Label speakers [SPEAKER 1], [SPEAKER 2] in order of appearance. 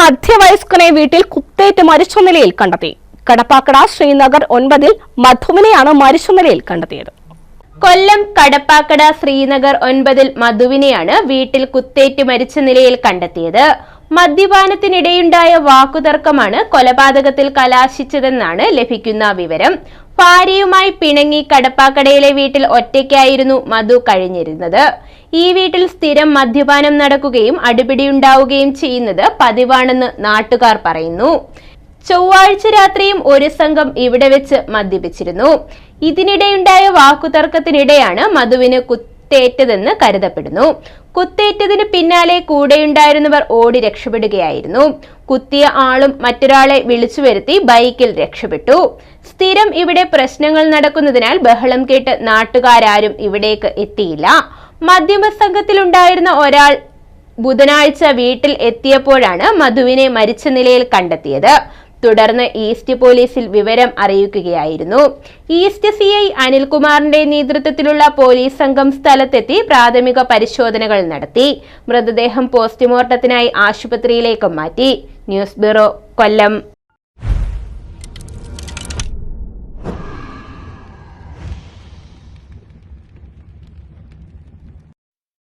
[SPEAKER 1] മധ്യവയസ്കനെ വീട്ടിൽ കുത്തേറ്റ് മരിച്ച നിലയിൽ കണ്ടെത്തി. കടപ്പാക്കട ശ്രീനഗർ ഒൻപതിൽ മധുവിനെയാണ് മരിച്ച നിലയിൽ കണ്ടെത്തിയത്.
[SPEAKER 2] കൊല്ലം കടപ്പാക്കട ശ്രീനഗർ ഒൻപതിൽ മധുവിനെയാണ് വീട്ടിൽ കുത്തേറ്റ് മരിച്ച നിലയിൽ കണ്ടെത്തിയത്. മദ്യപാനത്തിനിടെയുണ്ടായ വാക്കുതർക്കമാണ് കൊലപാതകത്തിൽ കലാശിച്ചതെന്നാണ് ലഭിക്കുന്ന വിവരം. ഭാര്യയുമായി പിണങ്ങി കടപ്പാക്കടയിലെ വീട്ടിൽ ഒറ്റയ്ക്കായിരുന്നു മധു കഴിഞ്ഞിരുന്നത്. ഈ വീട്ടിൽ സ്ഥിരം മദ്യപാനം നടക്കുകയും അടിപിടിയുണ്ടാവുകയും ചെയ്യുന്നത് പതിവാണെന്ന് നാട്ടുകാർ പറയുന്നു. ചൊവ്വാഴ്ച രാത്രിയും ഒരു സംഘം ഇവിടെ വെച്ച് മദ്യപിച്ചിരുന്നു. ഇതിനിടെയുണ്ടായ വാക്കുതർക്കത്തിനിടെയാണ് മധുവിന് കുത്തേറ്റതെന്ന് കരുതപ്പെടുന്നു. കുത്തേറ്റതിന് പിന്നാലെ കൂടെയുണ്ടായിരുന്നവർ ഓടി രക്ഷപ്പെടുകയായിരുന്നു. കുത്തിയ ആളും മറ്റൊരാളെ വിളിച്ചു വരുത്തി ബൈക്കിൽ രക്ഷപ്പെട്ടു. സ്ഥിരം ഇവിടെ പ്രശ്നങ്ങൾ നടക്കുന്നതിനാൽ ബഹളം കേട്ട് നാട്ടുകാരും ഇവിടേക്ക് എത്തിയില്ല. മധ്യമ സംഘത്തിലുണ്ടായിരുന്ന ഒരാൾ ബുധനാഴ്ച വീട്ടിൽ എത്തിയപ്പോഴാണ് മധുവിനെ മരിച്ച നിലയിൽ കണ്ടെത്തിയത്. തുടർന്ന് ഈസ്റ്റ് പോലീസിൽ വിവരം അറിയിക്കുകയായിരുന്നു. ഈസ്റ്റ് സി ഐ അനിൽകുമാറിന്റെ നേതൃത്വത്തിലുള്ള പോലീസ് സംഘം സ്ഥലത്തെത്തി പ്രാഥമിക പരിശോധനകൾ നടത്തി. മൃതദേഹം പോസ്റ്റ്മോർട്ടത്തിനായി ആശുപത്രിയിലേക്ക് മാറ്റി. News bureau Kollam.